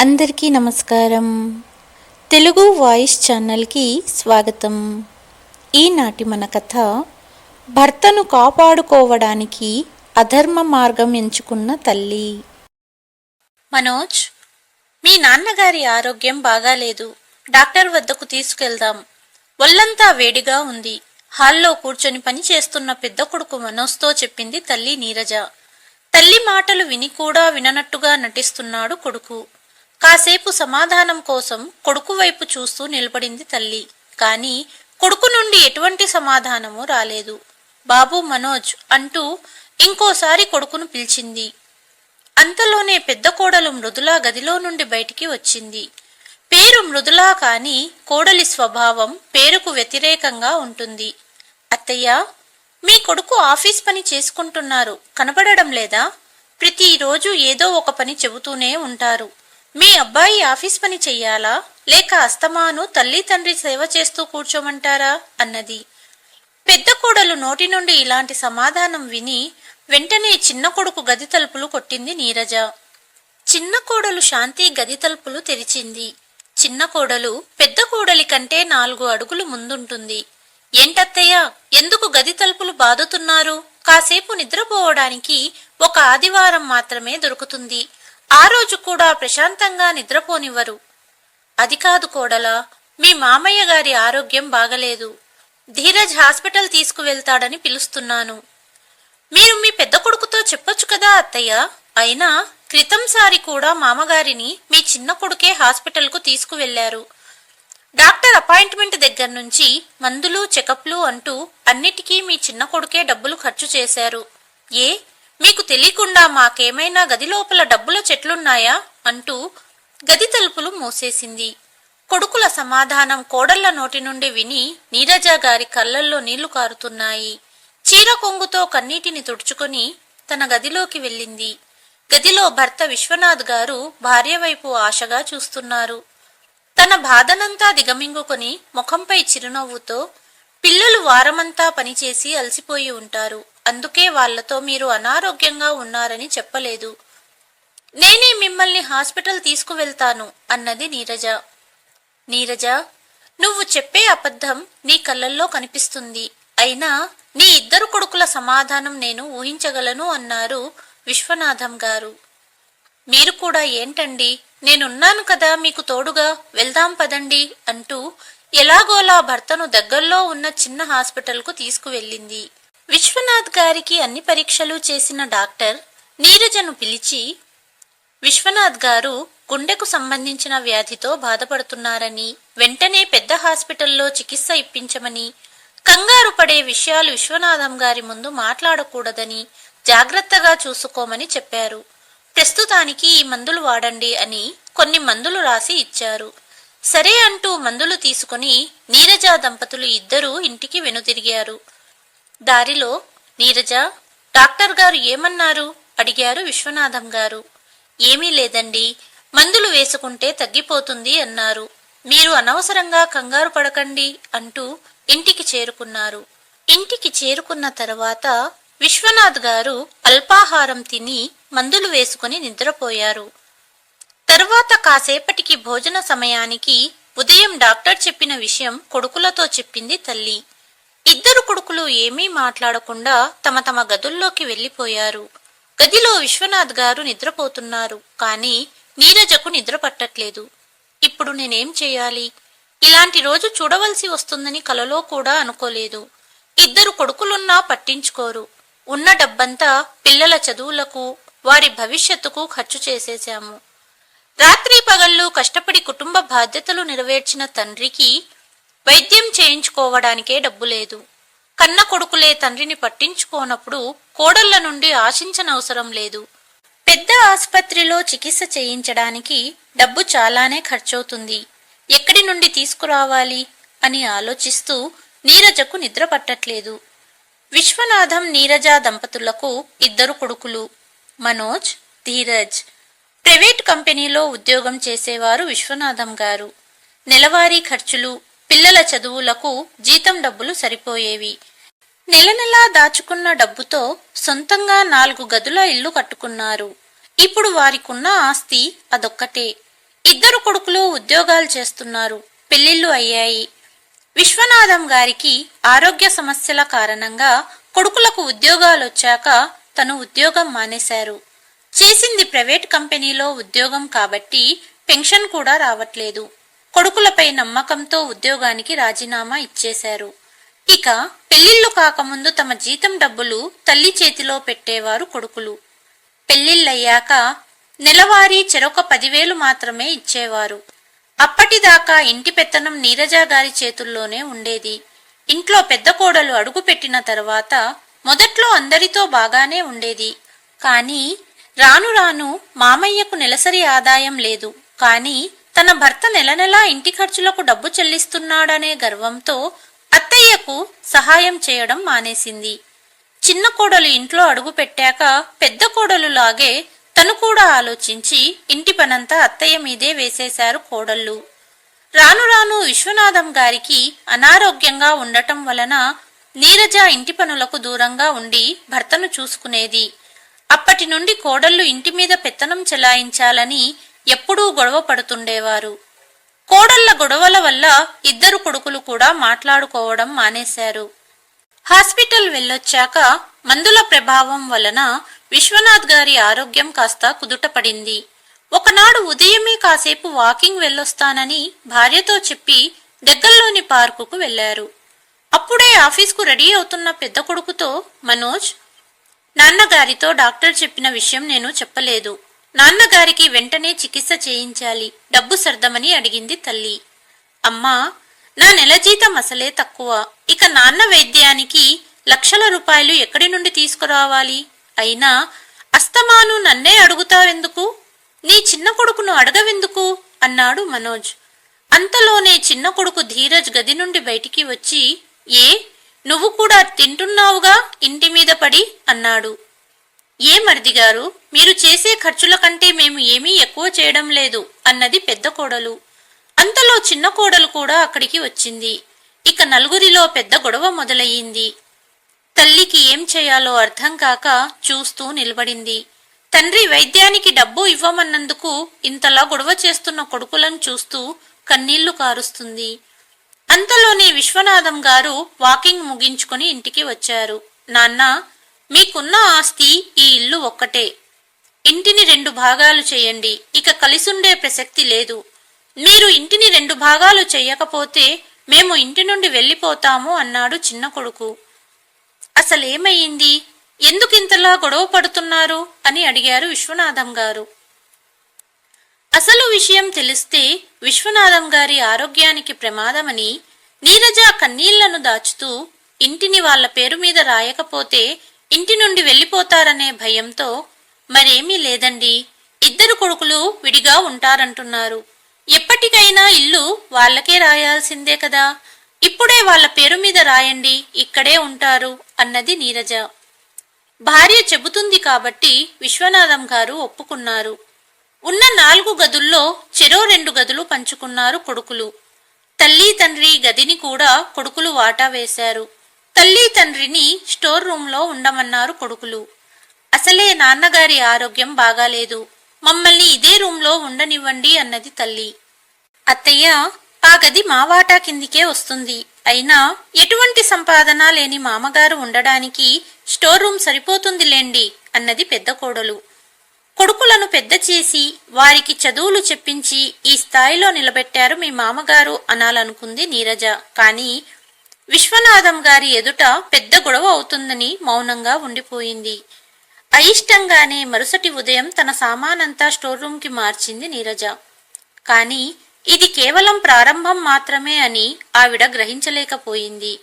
అందరికీ నమస్కారం. తెలుగు వాయిస్ ఛానల్కి స్వాగతం. ఈనాటి మన కథ భర్తను కాపాడుకోవడానికి అధర్మ మార్గం ఎంచుకున్న తల్లి. మనోజ్ మీ నాన్నగారి ఆరోగ్యం బాగాలేదు. డాక్టర్ వద్దకు తీసుకెళ్దాం. ఒళ్ళంతా వేడిగా ఉంది. హాల్లో కూర్చొని పని చేస్తున్న పెద్ద కొడుకు మనోజ్తో చెప్పింది తల్లి నీరజ. తల్లి మాటలు విని కూడా విననట్టుగా నటిస్తున్నాడు కొడుకు. కాసేపు సమాధానం కోసం కొడుకు వైపు చూస్తూ నిలబడింది తల్లి. కాని కొడుకు నుండి ఎటువంటి సమాధానము రాలేదు. బాబు మనోజ్ అంటూ ఇంకోసారి కొడుకును పిలిచింది. అంతలోనే పెద్ద కోడలు మృదులా గదిలో నుండి బయటికి వచ్చింది. పేరు మృదులా కాని కోడలి స్వభావం పేరుకు వ్యతిరేకంగా ఉంటుంది. అత్తయ్య మీ కొడుకు ఆఫీస్ పని చేసుకుంటున్నారు. కనబడడం లేదా? ప్రతిరోజు ఏదో ఒక పని చెబుతూనే ఉంటారు. మీ అబ్బాయి ఆఫీస్ పని చెయ్యాలా? లేక అస్తమాను తల్లి తండ్రి సేవ చేస్తూ కూర్చోమంటారా? అన్నది. పెద్ద కోడలు నోటి నుండి ఇలాంటి సమాధానం విని వెంటనే చిన్న కొడుకు గది తలుపులు కొట్టింది నీరజ. చిన్న కోడలు శాంతి గది తలుపులు తెరిచింది. చిన్న కోడలు పెద్ద కోడలి కంటే నాలుగు అడుగులు ముందుంటుంది. ఏంటత్తయ్య ఎందుకు గది తలుపులు బాదుతున్నారు? కాసేపు నిద్రపోవడానికి ఒక ఆదివారం మాత్రమే దొరుకుతుంది. ఆ రోజు కూడా ప్రశాంతంగా నిద్రపోనివ్వరు. అది కాదు కోడలా మీ మామయ్య గారి ఆరోగ్యం బాగలేదు. ధీరజ్ హాస్పిటల్ తీసుకువెళ్తాడని పిలుస్తున్నాను. మీరు మీ పెద్ద కొడుకుతో చెప్పొచ్చు కదా అత్తయ్య? అయినా క్రితంసారి కూడా మామగారిని మీ చిన్న కొడుకే హాస్పిటల్కు తీసుకువెళ్ళారు. డాక్టర్ అపాయింట్మెంట్ దగ్గర నుంచి మందులు చెకప్లు అంటూ అన్నిటికీ మీ చిన్న కొడుకే డబ్బులు ఖర్చు చేశారు. ఏ? మీకు తెలియకుండా మాకేమైనా గది లోపల డబ్బుల చెట్లున్నాయా? అంటూ గది తలుపులు మూసేసింది. కొడుకుల సమాధానం కోడళ్ళ నోటి నుండి విని నీరజ గారి కళ్ళల్లో నీళ్ళు కారుతున్నాయి. చీర కొంగుతో కన్నీటిని తుడుచుకొని తన గదిలోకి వెళ్ళింది. గదిలో భర్త విశ్వనాథ్ గారు భార్య వైపు ఆశగా చూస్తున్నారు. తన బాధనంతా దిగమింగుకొని ముఖంపై చిరునవ్వుతో పిల్లలు వారమంతా పనిచేసి అలసిపోయి ఉంటారు. అందుకే వాళ్ళతో మీరు అనారోగ్యంగా ఉన్నారని చెప్పలేదు. నేనే మిమ్మల్ని హాస్పిటల్ తీసుకువెళ్తాను అన్నది నీరజ. నీరజ నువ్వు చెప్పే అబద్ధం నీ కళ్ళల్లో కనిపిస్తుంది. అయినా నీ ఇద్దరు కొడుకుల సమాధానం నేను ఊహించగలను అన్నారు విశ్వనాథం గారు. మీరు కూడా ఏంటండి? నేనున్నాను కదా మీకు తోడుగా వెళ్దాం పదండి అంటూ ఎలాగోలా భర్తను దగ్గర్లో ఉన్న చిన్న హాస్పిటల్కు తీసుకువెళ్ళింది. విశ్వనాథ్ గారికి అన్ని పరీక్షలు చేసిన డాక్టర్ నీరజను పిలిచి విశ్వనాథ్ గారు గుండెకు సంబంధించిన వ్యాధితో బాధపడుతున్నారని వెంటనే పెద్ద హాస్పిటల్లో చికిత్స ఇప్పించమని కంగారు పడే విషయాలు విశ్వనాథం గారి ముందు మాట్లాడకూడదని జాగ్రత్తగా చూసుకోమని చెప్పారు. ప్రస్తుతానికి ఈ మందులు వాడండి అని కొన్ని మందులు రాసి ఇచ్చారు. సరే అంటూ మందులు తీసుకుని నీరజ దంపతులు ఇద్దరూ ఇంటికి వెనుతిరిగారు. దారిలో నీరజ డాక్టర్ గారు ఏమన్నారు? అడిగారు విశ్వనాథం గారు. ఏమీ లేదండి. మందులు వేసుకుంటే తగ్గిపోతుంది అన్నారు. మీరు అనవసరంగా కంగారు పడకండి అంటూ ఇంటికి చేరుకున్నారు. ఇంటికి చేరుకున్న తర్వాత విశ్వనాథ్ గారు అల్పాహారం తిని మందులు వేసుకుని నిద్రపోయారు. తరువాత కాసేపటికి భోజన సమయానికి ఉదయం డాక్టర్ చెప్పిన విషయం కొడుకులతో చెప్పింది తల్లి. ఇద్దరు కొడుకులు ఏమీ మాట్లాడకుండా తమ తమ గదుల్లోకి వెళ్ళిపోయారు గదిలో విశ్వనాథ్ గారు నిద్రపోతున్నారు. కానీ నీరజకు నిద్ర పట్టట్లేదు. ఇప్పుడు నేనేం చేయాలి? ఇలాంటి రోజు చూడవలసి వస్తుందని కలలో కూడా అనుకోలేదు. ఇద్దరు కొడుకులున్నా పట్టించుకోరు. ఉన్న డబ్బంతా పిల్లల చదువులకు వారి భవిష్యత్తుకు ఖర్చు చేసేశాము. రాత్రి పగళ్ళు కష్టపడి కుటుంబ బాధ్యతలు నెరవేర్చిన తండ్రికి వైద్యం చేయించుకోవడానికే డబ్బు లేదు. కన్న కొడుకులే తండ్రిని పట్టించుకోనప్పుడు కోడళ్ళ నుండి ఆశించనవసరం లేదు. పెద్ద ఆసుపత్రిలో చికిత్స చేయించడానికి డబ్బు చాలానే ఖర్చవుతుంది. ఎక్కడి నుండి తీసుకురావాలి అని ఆలోచిస్తూ నీరజకు నిద్ర పట్టట్లేదు. విశ్వనాథం నీరజ దంపతులకు ఇద్దరు కొడుకులు మనోజ్ ధీరజ్. ప్రైవేట్ కంపెనీలో ఉద్యోగం చేసేవారు విశ్వనాథం గారు. నెలవారీ ఖర్చులు పిల్లల చదువులకు జీతం డబ్బులు సరిపోయేవి. నెల నెలా దాచుకున్న డబ్బుతో సొంతంగా నాలుగు గదుల ఇల్లు కట్టుకున్నారు. ఇప్పుడు వారికున్న ఆస్తి అదొక్కటే. ఇద్దరు కొడుకులు ఉద్యోగాలు చేస్తున్నారు. పెళ్ళిళ్ళు అయ్యాయి. విశ్వనాథం గారికి ఆరోగ్య సమస్యల కారణంగా కొడుకులకు ఉద్యోగాలు వచ్చాక తను ఉద్యోగం మానేశారు. చేసింది ప్రైవేట్ కంపెనీలో ఉద్యోగం కాబట్టి పెన్షన్ కూడా రావట్లేదు. కొడుకులపై నమ్మకంతో ఉద్యోగానికి రాజీనామా ఇచ్చేశారు. ఇక పెళ్ళిళ్ళు కాకముందు తమ జీతం డబ్బులు తల్లి చేతిలో పెట్టేవారు కొడుకులు. పెళ్ళిళ్ళయ్యాక నెలవారీ చెరొక పదివేలు మాత్రమే ఇచ్చేవారు. అప్పటిదాకా ఇంటి పెత్తనం నీరజా గారి చేతుల్లోనే ఉండేది. ఇంట్లో పెద్ద కోడలు అడుగు పెట్టిన తర్వాత మొదట్లో అందరితో బాగానే ఉండేది. కానీ రాను రాను మామయ్యకు నెలసరి ఆదాయం లేదు. కానీ తన భర్త నెల నెలా ఇంటి ఖర్చులకు డబ్బు చెల్లిస్తున్నాడనే గర్వంతో అత్తయ్యకు సహాయం చేయడం మానేసింది. చిన్న కోడలు ఇంట్లో అడుగు పెట్టాక పెద్ద కోడలు లాగే తను కూడా ఆలోచించి ఇంటి పనంతా అత్తయ్య మీదే వేసేశారు కోడళ్ళు. రాను రాను విశ్వనాథం గారికి అనారోగ్యంగా ఉండటం వలన నీరజ ఇంటి పనులకు దూరంగా ఉండి భర్తను చూసుకునేది. అప్పటి నుండి కోడళ్ళు ఇంటి మీద పెత్తనం చెలాయించాలని ఎప్పుడూ గొడవ పడుతుండేవారు. కోడళ్ళ గొడవల వల్ల ఇద్దరు కొడుకులు కూడా మాట్లాడుకోవడం మానేశారు. హాస్పిటల్ వెళ్ళొచ్చాక మందుల ప్రభావం వలన విశ్వనాథ్ గారి ఆరోగ్యం కాస్త కుదుటపడింది. ఒకనాడు ఉదయమే కాసేపు వాకింగ్ వెళ్ళొస్తానని భార్యతో చెప్పి దగ్గరలోని పార్కుకు వెళ్ళారు అప్పుడే ఆఫీస్కు రెడీ అవుతున్న పెద్ద కొడుకుతో మనోజ్ నాన్నగారితో డాక్టర్ చెప్పిన విషయం నేను చెప్పలేదు. నాన్నగారికి వెంటనే చికిత్స చేయించాలి. డబ్బు సర్దమని అడిగింది తల్లి. అమ్మా నా నెల జీతం అసలే తక్కువ. ఇక నాన్న వైద్యానికి లక్షల రూపాయలు ఎక్కడి నుండి తీసుకురావాలి? అయినా అస్తమాను నన్నే అడుగుతావెందుకు? నీ చిన్న కొడుకును అడగవెందుకు? అన్నాడు మనోజ్. అంతలోనే చిన్న కొడుకు ధీరజ్ గది నుండి బయటికి వచ్చి ఏ నువ్వు కూడా తింటున్నావుగా? ఇంటి మీద పడి? అన్నాడు. ఏ మరిది గారు? మీరు చేసే ఖర్చుల కంటే మేము ఏమీ ఎక్కువ చేయడం లేదు అన్నది పెద్ద కోడలు. అంతలో చిన్న కోడలు కూడా అక్కడికి వచ్చింది. ఇక నలుగురిలో పెద్ద గొడవ మొదలయ్యింది. తల్లికి ఏం చేయాలో అర్థం కాక చూస్తూ నిలబడింది. తండ్రి వైద్యానికి డబ్బు ఇవ్వమన్నందుకు ఇంతలా గొడవ చేస్తున్న కొడుకులను చూస్తూ కన్నీళ్ళు కారుస్తుంది. అంతలోనే విశ్వనాథం గారు వాకింగ్ ముగించుకుని ఇంటికి వచ్చారు. నాన్నా మీకున్న ఆస్తి ఈ ఇల్లు ఒక్కటే. ఇంటిని రెండు భాగాలు చేయండి. ఇక కలిసుండే ప్రసక్తి లేదు. మీరు ఇంటిని రెండు భాగాలు చెయ్యకపోతే మేము ఇంటి నుండి వెళ్ళిపోతాము అన్నాడు చిన్న కొడుకు. అసలేమయ్యింది ఎందుకింతలా గొడవ పడుతున్నారు? అని అడిగారు విశ్వనాథం గారు. అసలు విషయం తెలిస్తే విశ్వనాథం గారి ఆరోగ్యానికి ప్రమాదమని నీరజ కన్నీళ్ళను దాచుతూ ఇంటిని వాళ్ళ పేరు మీద రాయకపోతే ఇంటి నుండి వెళ్ళిపోతారనే భయంతో మరేమీ లేదండి. ఇద్దరు కొడుకులు విడిగా ఉంటారంటున్నారు. ఎప్పటికైనా ఇల్లు వాళ్ళకే రాయాల్సిందే కదా. ఇప్పుడే వాళ్ళ పేరు మీద రాయండి. ఇక్కడే ఉంటారు అన్నది నీరజ. భార్య చెబుతుంది కాబట్టి విశ్వనాథం గారు ఒప్పుకున్నారు. ఉన్న నాలుగు గదుల్లో చెరో రెండు గదులు పంచుకున్నారు కొడుకులు. తల్లి తండ్రి గదిని కూడా కొడుకులు వాటా వేశారు. తల్లి తండ్రిని స్టోర్ రూంలో ఉండమన్నారు కొడుకులు. అసలే నాన్నగారి ఆరోగ్యం బాగాలేదు. మమ్మల్ని ఇదే రూంలో ఉండనివ్వండి అన్నది తల్లి. అత్తయ్య ఆ గది మా వాటా కిందికే వస్తుంది. అయినా ఎటువంటి సంపాదన లేని మామగారు ఉండడానికి స్టోర్ రూమ్ సరిపోతుందిలేండి అన్నది పెద్ద కోడలు. కొడుకులను పెద్ద చేసి వారికి చదువులు చెప్పించి ఈ స్థాయిలో నిలబెట్టారు మీ మామగారు అనాలనుకుంది నీరజ. కానీ విశ్వనాథం గారి ఎదుట పెద్ద గొడవ అవుతుందని మౌనంగా ఉండిపోయింది. అయిష్టంగానే మరుసటి ఉదయం తన సామానంతా స్టోర్ రూమ్కి మార్చింది నీరజ. కానీ ఇది కేవలం ప్రారంభం మాత్రమే అని ఆవిడ గ్రహించలేకపోయింది.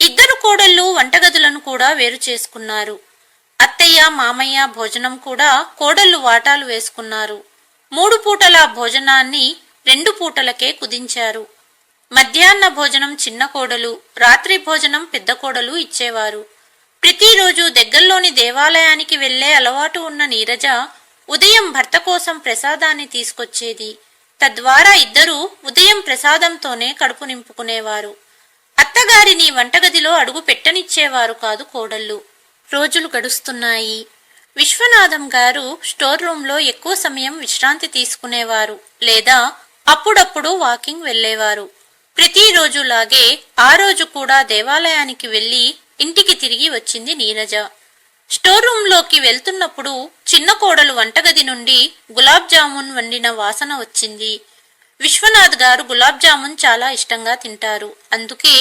ఇద్దరు కోడళ్ళు వంటగదులను కూడా వేరు చేసుకున్నారు. అత్తయ్య మామయ్య భోజనం కూడా కోడళ్ళు వాటాలు వేసుకున్నారు. మూడు పూటల భోజనాన్ని రెండు పూటలకే కుదించారు. మధ్యాహ్న భోజనం చిన్న కోడలు రాత్రి భోజనం పెద్ద కోడలు ఇచ్చేవారు. ప్రతిరోజు దగ్గరలోని దేవాలయానికి వెళ్ళే అలవాటు ఉన్న నీరజ ఉదయం భర్త కోసం ప్రసాదాన్ని తీసుకొచ్చేది. తద్వారా ఇద్దరూ ఉదయం ప్రసాదంతోనే కడుపు నింపుకునేవారు. అత్తగారిని వంటగదిలో అడుగు పెట్టనిచ్చేవారు కాదు కోడళ్ళు. రోజులు గడుస్తున్నాయి. విశ్వనాథం గారు స్టోర్ రూంలో ఎక్కువ సమయం విశ్రాంతి తీసుకునేవారు లేదా అప్పుడప్పుడు వాకింగ్ వెళ్ళేవారు. ప్రతిరోజులాగే ఆ రోజు కూడా దేవాలయానికి వెళ్ళి ఇంటికి తిరిగి వచ్చింది నీరజ. స్టోర్ రూంలోకి వెళ్తున్నప్పుడు చిన్న కోడలు వంటగది నుండి గులాబ్ జామున్ వండిన వాసన వచ్చింది. విశ్వనాథ్ గారు గులాబ్ జామున్ చాలా ఇష్టంగా తింటారు. అందుకే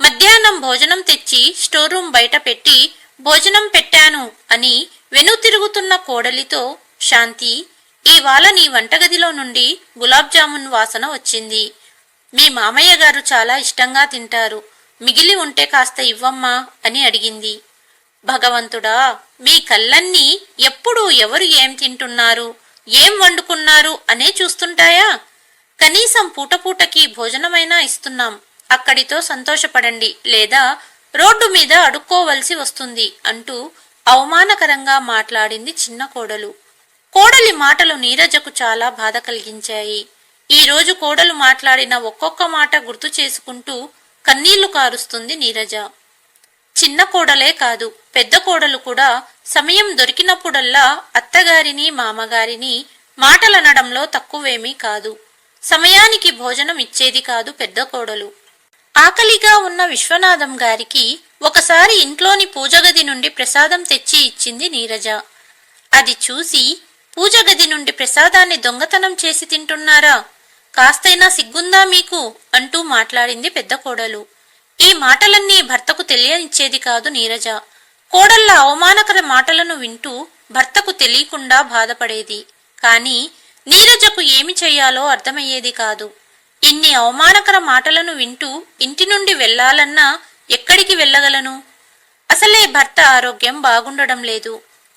మధ్యాహ్నం భోజనం తెచ్చి స్టోర్ రూమ్ బయట పెట్టి భోజనం పెట్టాను అని వెనుతిరుగుతున్న కోడలితో శాంతి ఇవాళ నీ వంటగదిలో నుండి గులాబ్ జామున్ వాసన వచ్చింది. మీ మామయ్య గారు చాలా ఇష్టంగా తింటారు. మిగిలి ఉంటే కాస్త ఇవ్వమ్మా అని అడిగింది. భగవంతుడా మీ కళ్ళన్నీ ఎప్పుడు ఎవరు ఏం తింటున్నారు? ఏం వండుకున్నారు? అనే చూస్తుంటాయా? కనీసం పూటపూటకి భోజనమైనా ఇస్తున్నాం. అక్కడితో సంతోషపడండి. లేదా రోడ్డు మీద అడుక్కోవలసి వస్తుంది అంటూ అవమానకరంగా మాట్లాడింది చిన్న కోడలు. కోడలి మాటలు నీరజకు చాలా బాధ కలిగించాయి. ఈ రోజు కోడలు మాట్లాడిన ఒక్కొక్క మాట గుర్తు చేసుకుంటూ కన్నీళ్ళు కారుస్తుంది నీరజ. చిన్న కోడలే కాదు పెద్ద కోడలు కూడా సమయం దొరికినప్పుడల్లా అత్తగారిని మామగారిని మాటలనడంలో తక్కువేమీ కాదు. సమయానికి భోజనం ఇచ్చేది కాదు పెద్ద కోడలు. ఆకలిగా ఉన్న విశ్వనాథం గారికి ఒకసారి ఇంట్లోని పూజగది నుండి ప్రసాదం తెచ్చి ఇచ్చింది నీరజ. అది చూసి పూజగది నుండి ప్రసాదాన్ని దొంగతనం చేసి తింటున్నారా? కాస్తైనా సిగ్గుందా మీకు? అంటూ మాట్లాడింది పెద్ద కోడలు. ఈ మాటలన్నీ భర్తకు తెలియనిచ్చేది కాదు నీరజ. కోడళ్ళ అవమానకర మాటలను వింటూ భర్తకు తెలియకుండా బాధపడేది. కాని నీరజకు ఏమి చెయ్యాలో అర్థమయ్యేది కాదు. ఇన్ని అవమానకర మాటలను వింటూ ఇంటి నుండి వెళ్ళాలన్నా ఎక్కడికి వెళ్ళగలను? అసలే భర్త ఆరోగ్యం బాగుండడం లేదు.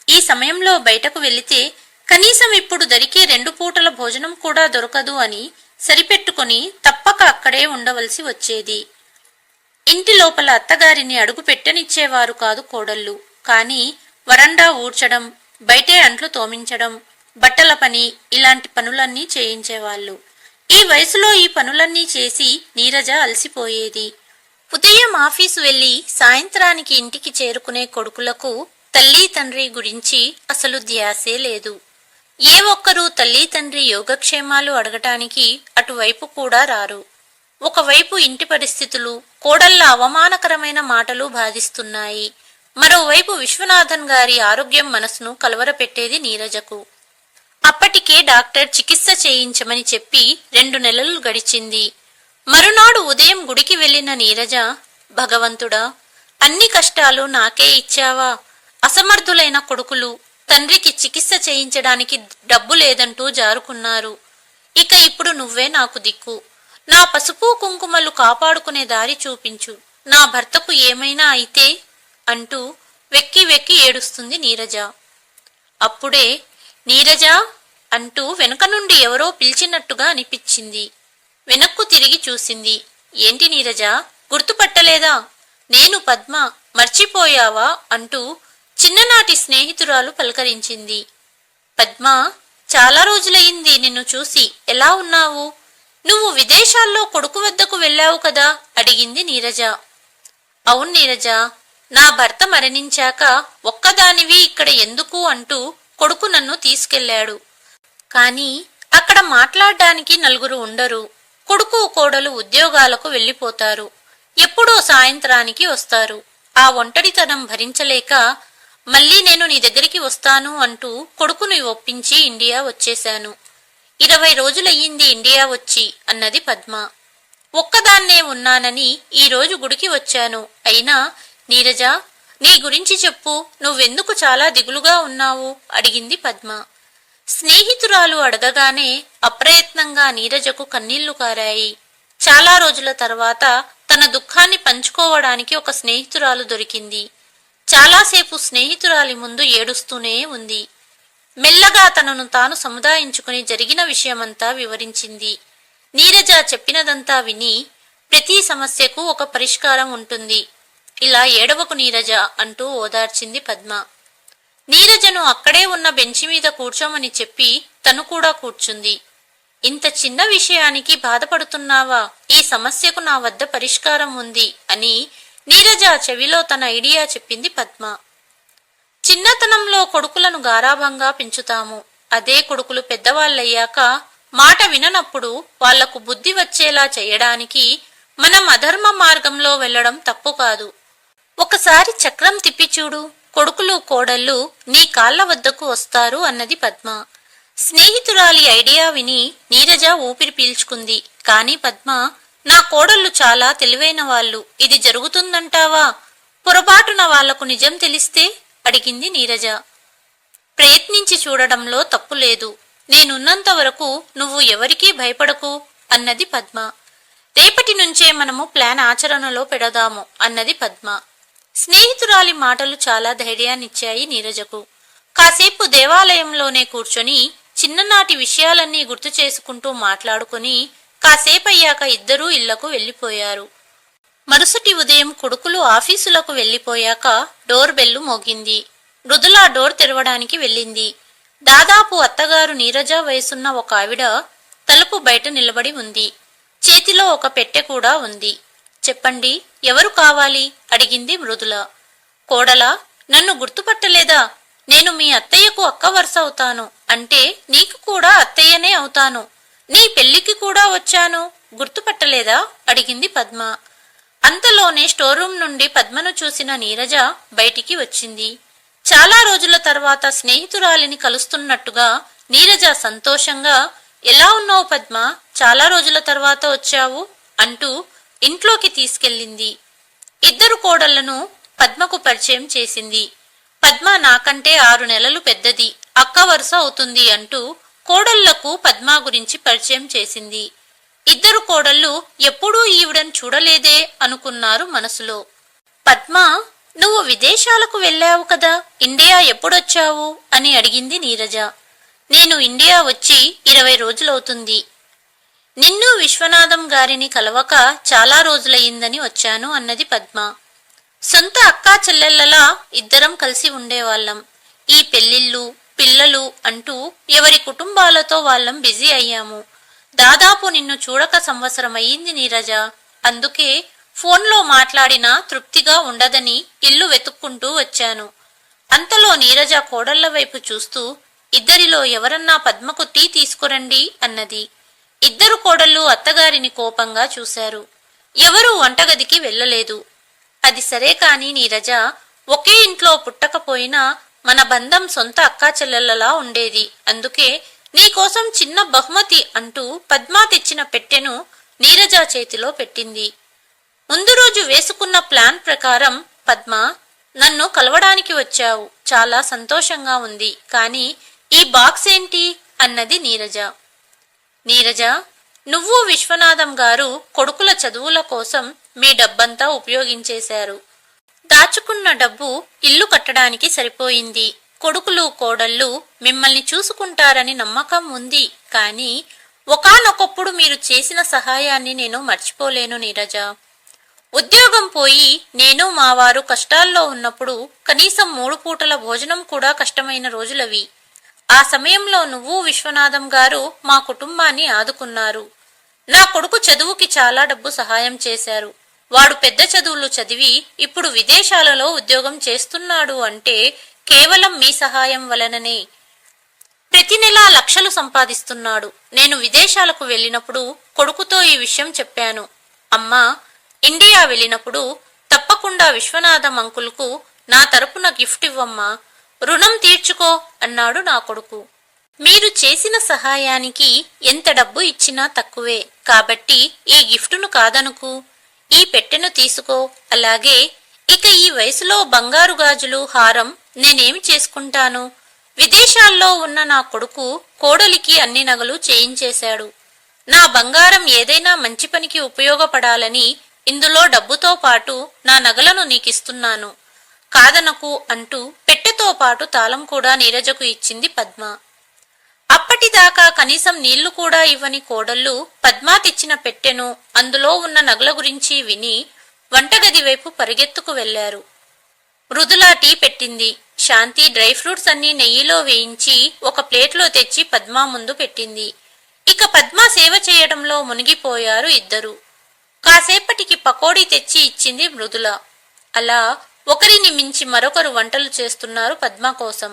ఈ సమయంలో బయటకు వెళితే కనీసం ఇప్పుడు దొరికే రెండు పూటల భోజనం కూడా దొరకదు అని సరిపెట్టుకుని తప్పక అక్కడే ఉండవలసి వచ్చేది. ఇంటి లోపల అత్తగారిని అడుగు పెట్టనిచ్చేవారు కాదు కోడళ్ళు. కాని వరండా ఊడ్చడం బయటే అంట్లు తోమించడం బట్టల పని ఇలాంటి పనులన్నీ చేయించేవాళ్ళు. ఈ వయసులో ఈ పనులన్నీ చేసి నీరజ అలసిపోయేది. ఉదయం ఆఫీసు వెళ్ళి సాయంత్రానికి ఇంటికి చేరుకునే కొడుకులకు తల్లి తండ్రి గురించి అసలు ధ్యాసే లేదు. ఏ ఒక్కరూ తల్లి తండ్రి యోగక్షేమాలు అడగటానికి అటువైపు కూడా రారు. ఒకవైపు ఇంటి పరిస్థితులు కోడళ్ళ అవమానకరమైన మాటలు బాధిస్తున్నాయి. మరోవైపు విశ్వనాథన్ గారి ఆరోగ్యం మనసును కలవరపెట్టేది నీరజకు. అప్పటికే డాక్టర్ చికిత్స చేయించమని చెప్పి రెండు నెలలు గడిచింది. మరునాడు ఉదయం గుడికి వెళ్ళిన నీరజ భగవంతుడా అన్ని కష్టాలు నాకే ఇచ్చావా? అసమర్థులైన కొడుకులు తండ్రికి చికిత్స చేయించడానికి డబ్బు లేదంటూ జారుకున్నారు. ఇక ఇప్పుడు నువ్వే నాకు దిక్కు. నా పసుపు కుంకుమలు కాపాడుకునే దారి చూపించు. నా భర్తకు ఏమైనా అయితే అంటూ వెక్కి వెక్కి ఏడుస్తుంది నీరజ. అప్పుడే నీరజ అంటూ వెనుక నుండి ఎవరో పిలిచినట్టుగా అనిపించింది. వెనక్కు తిరిగి చూసింది. ఏంటి నీరజ? గుర్తుపట్టలేదా? నేను పద్మ మర్చిపోయావా? అంటూ చిన్ననాటి స్నేహితురాలు పలకరించింది. పద్మ చాలా రోజులయ్యింది నిన్ను చూసి. ఎలా ఉన్నావు? నువ్వు విదేశాల్లో కొడుకు వద్దకు వెళ్ళావు కదా? అడిగింది నీరజ. అవును నీరజ నా భర్త మరణించాక ఒక్కదానివి ఇక్కడ ఎందుకు అంటూ కొడుకు నన్ను తీసుకెళ్ళాడు కాని అక్కడ మాట్లాడడానికి నలుగురు ఉండరు. కొడుకు కోడలు ఉద్యోగాలకు వెళ్ళిపోతారు. ఎప్పుడో సాయంత్రానికి వస్తారు. ఆ ఒంటరితనం భరించలేక మళ్ళీ నేను నీ దగ్గరికి వస్తాను అంటూ కొడుకుని ఒప్పించి ఇండియా వచ్చేశాను. ఇరవై రోజులయ్యింది ఇండియా వచ్చి అన్నది పద్మ. ఒక్కదాన్నే ఉన్నానని ఈ రోజు గుడికి వచ్చాను. అయినా నీరజ నీ గురించి చెప్పు నువ్వెందుకు చాలా దిగులుగా ఉన్నావు? అడిగింది పద్మ. స్నేహితురాలు అడగగానే అప్రయత్నంగా నీరజకు కన్నీళ్ళు కారాయి. చాలా రోజుల తర్వాత తన దుఃఖాన్ని పంచుకోవడానికి ఒక స్నేహితురాలు దొరికింది. చాలాసేపు స్నేహితురాలి ముందు ఏడుస్తూనే ఉంది. మెల్లగా తనను తాను సముదాయించుకుని జరిగిన విషయమంతా వివరించింది. నీరజ చెప్పినదంతా విని ప్రతి సమస్యకు ఒక పరిష్కారం ఉంటుంది. ఇలా ఏడవకు నీరజ అంటూ ఓదార్చింది పద్మ. నీరజను అక్కడే ఉన్న బెంచి మీద కూర్చోమని చెప్పి తను కూడా కూర్చుంది. ఇంత చిన్న విషయానికి బాధపడుతున్నావా? ఈ సమస్యకు నా వద్ద పరిష్కారం ఉంది అని నీరజ చెవిలో తన ఐడియా చెప్పింది పద్మ. చిన్నతనంలో కొడుకులను గారాభంగా పెంచుతాము. అదే కొడుకులు పెద్దవాళ్ళయ్యాక మాట విననప్పుడు వాళ్ళకు బుద్ధి వచ్చేలా చేయడానికి మనం అధర్మ మార్గంలో వెళ్ళడం తప్పు కాదు. ఒకసారి చక్రం తిప్పి చూడు కొడుకులు కోడళ్ళు నీ కాళ్ళ వద్దకు వస్తారు అన్నది పద్మ. స్నేహితురాలి ఐడియా విని నీరజ ఊపిరి పీల్చుకుంది. కాని పద్మ నా కోడళ్ళు చాలా తెలివైన వాళ్ళు. ఇది జరుగుతుందంటావా? పొరపాటున వాళ్ళకు నిజం తెలిస్తే? అడిగింది నీరజ. ప్రయత్నించి చూడడంలో తప్పులేదు నేనున్నంత వరకు నువ్వు ఎవరికీ భయపడకు అన్నది పద్మ. రేపటి నుంచే మనము ప్లాన్ ఆచరణలో పెడదాము అన్నది పద్మ. స్నేహితురాలి మాటలు చాలా ధైర్యాన్నిచ్చాయి నీరజకు. కాసేపు దేవాలయంలోనే కూర్చొని చిన్ననాటి విషయాలన్నీ గుర్తు చేసుకుంటూ మాట్లాడుకుని కాసేపయ్యాక ఇద్దరూ ఇళ్ళకు వెళ్ళిపోయారు మరుసటి ఉదయం కొడుకులు ఆఫీసులకు వెళ్ళిపోయాక డోర్ బెల్లు మోగింది. మృదుల డోర్ తెరవడానికి వెళ్ళింది. దాదాపు అత్తగారు నీరజ వయసున్న ఒక ఆవిడ తలుపు బయట నిలబడి ఉంది. చేతిలో ఒక పెట్టె కూడా ఉంది. చెప్పండి ఎవరు కావాలి? అడిగింది మృదుల. కోడల నన్ను గుర్తుపట్టలేదా? నేను మీ అత్తయ్యకు అక్క వరుస అవుతాను. అంటే నీకు కూడా అత్తయ్యనే అవుతాను. నీ పెళ్ళికి కూడా వచ్చాను. గుర్తుపట్టలేదా? అడిగింది పద్మ. అంతలోనే స్టోర్ రూమ్ నుండి పద్మను చూసిన నీరజ బయటికి వచ్చింది. చాలా రోజుల తర్వాత స్నేహితురాలిని కలుస్తున్నట్టుగా నీరజ సంతోషంగా ఎలా ఉన్నావు పద్మ? చాలా రోజుల తర్వాత వచ్చావు అంటూ ఇంట్లోకి తీసుకెళ్ళింది. ఇద్దరు కోడళ్ళను పద్మకు పరిచయం చేసింది. పద్మ నాకంటే ఆరు నెలలు పెద్దది. అక్క వరుస అవుతుంది అంటూ కోడళ్ళకు పద్మా గురించి పరిచయం చేసింది. ఇద్దరు కోడళ్ళు ఎప్పుడూ ఈవిడని చూడలేదే అనుకున్నారు మనసులో. పద్మ నువ్వు విదేశాలకు వెళ్ళావు కదా ఇండియా ఎప్పుడొచ్చావు? అని అడిగింది నీరజ. నేను ఇండియా వచ్చి ఇరవై రోజులవుతుంది. నిన్ను విశ్వనాథం గారిని కలవక చాలా రోజులయ్యిందని వచ్చాను అన్నది పద్మ. సొంత అక్కా చెల్లెళ్ళలా ఇద్దరం కలిసి ఉండేవాళ్ళం. ఈ పెళ్ళిళ్ళు పిల్లలు అంటూ ఎవరి కుటుంబాలతో వాళ్ళం బిజీ అయ్యాము. దాదాపు నిన్ను చూడక సంవత్సరం అయ్యింది నీరజ. అందుకే ఫోన్లో మాట్లాడినా తృప్తిగా ఉండదని ఇల్లు వెతుక్కుంటూ వచ్చాను. అంతలో నీరజ కోడళ్ళ వైపు చూస్తూ ఇద్దరిలో ఎవరన్నా పద్మకు టీ తీసుకురండి అన్నది. ఇద్దరు కోడళ్ళు అత్తగారిని కోపంగా చూశారు. ఎవరూ వంటగదికి వెళ్ళలేదు. అది సరే కాని నీరజ ఒకే ఇంట్లో పుట్టకపోయినా మన బంధం సొంత అక్కా చెల్లెలలా ఉండేది. అందుకే నీకోసం చిన్న బహుమతి అంటూ పద్మా తెచ్చిన పెట్టెను నీరజ చేతిలో పెట్టింది. ముందు రోజు వేసుకున్న ప్లాన్ ప్రకారం పద్మ నన్ను కలవడానికి వచ్చావు. చాలా సంతోషంగా ఉంది. కానీ ఈ బాక్స్ ఏంటి అన్నది నీరజ. నీరజ నువ్వు విశ్వనాథం గారు కొడుకుల చదువుల కోసం మీ డబ్బంతా ఉపయోగించేశారు. దాచుకున్న డబ్బు ఇల్లు కట్టడానికి సరిపోయింది. కొడుకులు కోడళ్ళు మిమ్మల్ని చూసుకుంటారని నమ్మకం ఉంది. కానీ ఒకానొకప్పుడు మీరు చేసిన సహాయాన్ని నేను మర్చిపోలేను నీరజ. ఉద్యోగం పోయి నేను మా వారు కష్టాల్లో ఉన్నప్పుడు కనీసం మూడు పూటల భోజనం కూడా కష్టమైన రోజులవి. ఆ సమయంలో నువ్వు విశ్వనాథం గారు మా కుటుంబాన్ని ఆదుకున్నారు. నా కొడుకు చదువుకి చాలా డబ్బు సహాయం చేశారు. వాడు పెద్ద చదువులు చదివి ఇప్పుడు విదేశాలలో ఉద్యోగం చేస్తున్నాడు అంటే కేవలం మీ సహాయం వలననే. ప్రతి నెలా లక్షలు సంపాదిస్తున్నాడు. నేను విదేశాలకు వెళ్ళినప్పుడు కొడుకుతో ఈ విషయం చెప్పాను. అమ్మా ఇండియా వెళ్ళినప్పుడు తప్పకుండా విశ్వనాథం అంకుల్కు నా తరపున గిఫ్ట్ ఇవ్వమ్మా. రుణం తీర్చుకో అన్నాడు నా కొడుకు. మీరు చేసిన సహాయానికి ఎంత డబ్బు ఇచ్చినా తక్కువే. కాబట్టి ఈ గిఫ్టును కాదనుకు. ఈ పెట్టెను తీసుకో. అలాగే ఇక ఈ వయసులో బంగారు గాజులు హారం నేనేమి చేసుకుంటాను? విదేశాల్లో ఉన్న నా కొడుకు కోడలికి అన్ని నగలు చేయించేశాడు. నా బంగారం ఏదైనా మంచి పనికి ఉపయోగపడాలని ఇందులో డబ్బుతో పాటు నా నగలను నీకిస్తున్నాను. కాదనకు అంటూ పెట్టెతో పాటు తాళం కూడా నీరజకు ఇచ్చింది పద్మ. అప్పటిదాకా కనీసం నీళ్ళు కూడా ఇవ్వని కోడళ్ళు పద్మా తెచ్చిన పెట్టెను అందులో ఉన్న నగల గురించి విని వంటగది వైపు పరిగెత్తుకు వెళ్ళారు మృదుల టీ పెట్టింది. శాంతి డ్రై ఫ్రూట్స్ అన్ని నెయ్యిలో వేయించి ఒక ప్లేట్లో తెచ్చి పద్మా ముందు పెట్టింది. ఇక పద్మ సేవ చేయడంలో మునిగిపోయారు ఇద్దరు. కాసేపటికి పకోడీ తెచ్చి ఇచ్చింది మృదుల. అలా ఒకరిని మించి మరొకరు వంటలు చేస్తున్నారు పద్మ కోసం.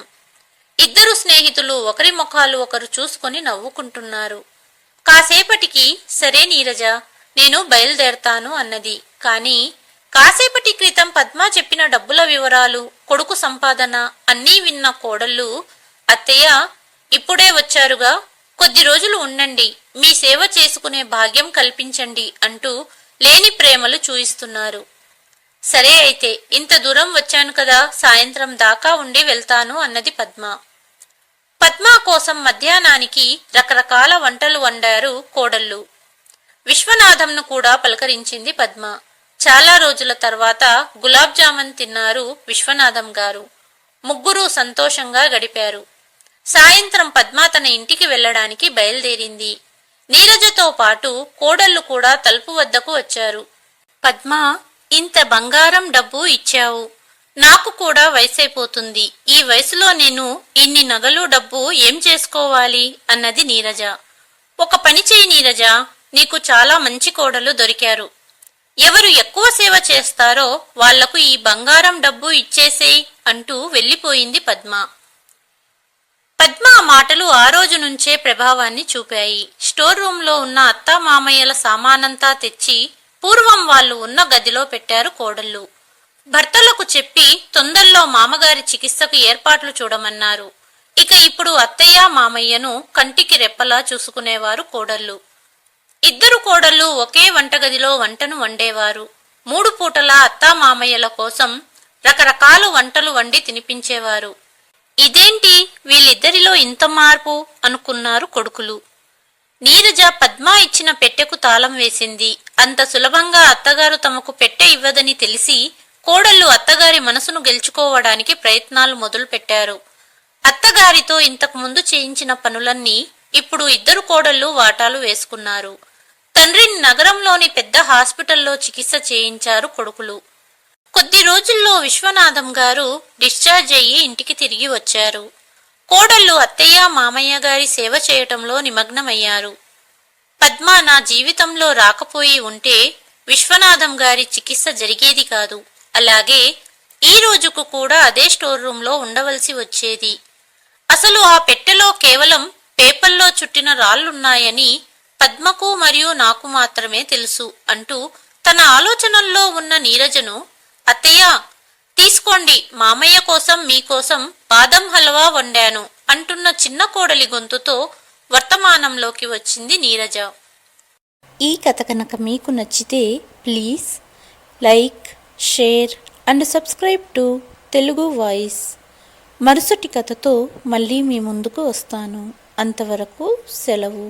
ఇద్దరు స్నేహితులు ఒకరి ముఖాలు ఒకరు చూసుకొని నవ్వుకుంటున్నారు. కాసేపటికి సరే నీరజ నేను బయలుదేరతాను అన్నది. కాని కాసేపటి క్రితం పద్మ చెప్పిన డబ్బుల వివరాలు కొడుకు సంపాదన అన్నీ విన్న కోడళ్ళు అత్తయ్య ఇప్పుడే వచ్చారుగా కొద్ది రోజులు ఉండండి మీ సేవ చేసుకునే భాగ్యం కల్పించండి అంటూ లేని ప్రేమలు చూయిస్తున్నారు. సరే అయితే ఇంత దూరం వచ్చాను కదా సాయంత్రం దాకా ఉండి వెళ్తాను అన్నది పద్మ. పద్మ కోసం మధ్యాహ్నానికి రకరకాల వంటలు వండారు కోడళ్ళు. విశ్వనాథంను కూడా పలకరించింది పద్మ. చాలా రోజుల తర్వాత గులాబ్ జామున్ తిన్నారు విశ్వనాథం గారు. ముగ్గురూ సంతోషంగా గడిపారు. సాయంత్రం పద్మ తన ఇంటికి వెళ్ళడానికి బయలుదేరింది. నీరజతో పాటు కోడళ్ళు కూడా తలుపు వద్దకు వచ్చారు. పద్మ ఇంత బంగారం డబ్బు ఇచ్చావు. నాకు కూడా వయసైపోతుంది. ఈ వయసులో నేను ఇన్ని నగలు డబ్బు ఏం చేసుకోవాలి? అన్నది నీరజ. ఒక పని చేయి నీరజ. నీకు చాలా మంచి కోడలు దొరికారు. ఎవరు ఎక్కువ సేవ చేస్తారో వాళ్ళకు ఈ బంగారం డబ్బు ఇచ్చేసేయ్ అంటూ వెళ్ళిపోయింది పద్మ. పద్మ మాటలు ఆ రోజు నుంచే ప్రభావాన్ని చూపాయి. స్టోర్ రూంలో ఉన్న అత్తా మామయ్యల సామానంతా తెచ్చి పూర్వం వాళ్ళు ఉన్న గదిలో పెట్టారు కోడళ్ళు. భర్తలకు చెప్పి తొందరలో మామగారి చికిత్సకు ఏర్పాట్లు చూడమన్నారు. ఇక ఇప్పుడు అత్తయ్య మామయ్యను కంటికి రెప్పలా చూసుకునేవారు కోడళ్ళు. ఇద్దరు కోడళ్ళు ఒకే వంటగదిలో వంటను వండేవారు. మూడు పూటల అత్తా మామయ్యల కోసం రకరకాల వంటలు వండి తినిపించేవారు. ఇదేంటి వీళ్ళిద్దరిలో ఇంత మార్పు అనుకున్నారు కొడుకులు. నీరజ పద్మ ఇచ్చిన పెట్టెకు తాళం వేసింది. అంత సులభంగా అత్తగారు తమకు పెట్టె ఇవ్వదని తెలిసి కోడళ్ళు అత్తగారి మనసును గెలుచుకోవడానికి ప్రయత్నాలు మొదలుపెట్టారు అత్తగారితో ఇంతకు ముందు చేయించిన పనులన్నీ ఇప్పుడు ఇద్దరు కోడళ్ళు వాటాలు వేసుకున్నారు. తండ్రిని నగరంలోని పెద్ద హాస్పిటల్లో చికిత్స చేయించారు కొడుకులు. కొద్ది రోజుల్లో విశ్వనాథం గారు డిశ్చార్జ్ అయ్యి ఇంటికి తిరిగి వచ్చారు. కోడళ్ళు అత్తయ్య మామయ్య గారి సేవ చేయటంలో నిమగ్నమయ్యారు. పద్మ నా జీవితంలో రాకపోయి ఉంటే విశ్వనాథం గారి చికిత్స జరిగేది కాదు. అలాగే ఈ రోజుకు కూడా అదే స్టోర్ రూంలో ఉండవలసి వచ్చేది. అసలు ఆ పెట్టెలో కేవలం పేపర్లో చుట్టిన రాళ్ళున్నాయని పద్మకు మరియు నాకు మాత్రమే తెలుసు అంటూ తన ఆలోచనల్లో ఉన్న నీరజను అత్తయ్య తీసుకోండి మామయ్య కోసం మీకోసం బాదం హల్వా వండాను అంటున్న చిన్న కోడలి గొంతుతో వర్తమానంలోకి వచ్చింది నీరజ. ఈ కథ కనుక మీకు నచ్చితే please like share and subscribe to Telugu voice. మరుసటి కథతో మళ్ళీ మీ ముందుకు వస్తాను. అంతవరకు సెలవు.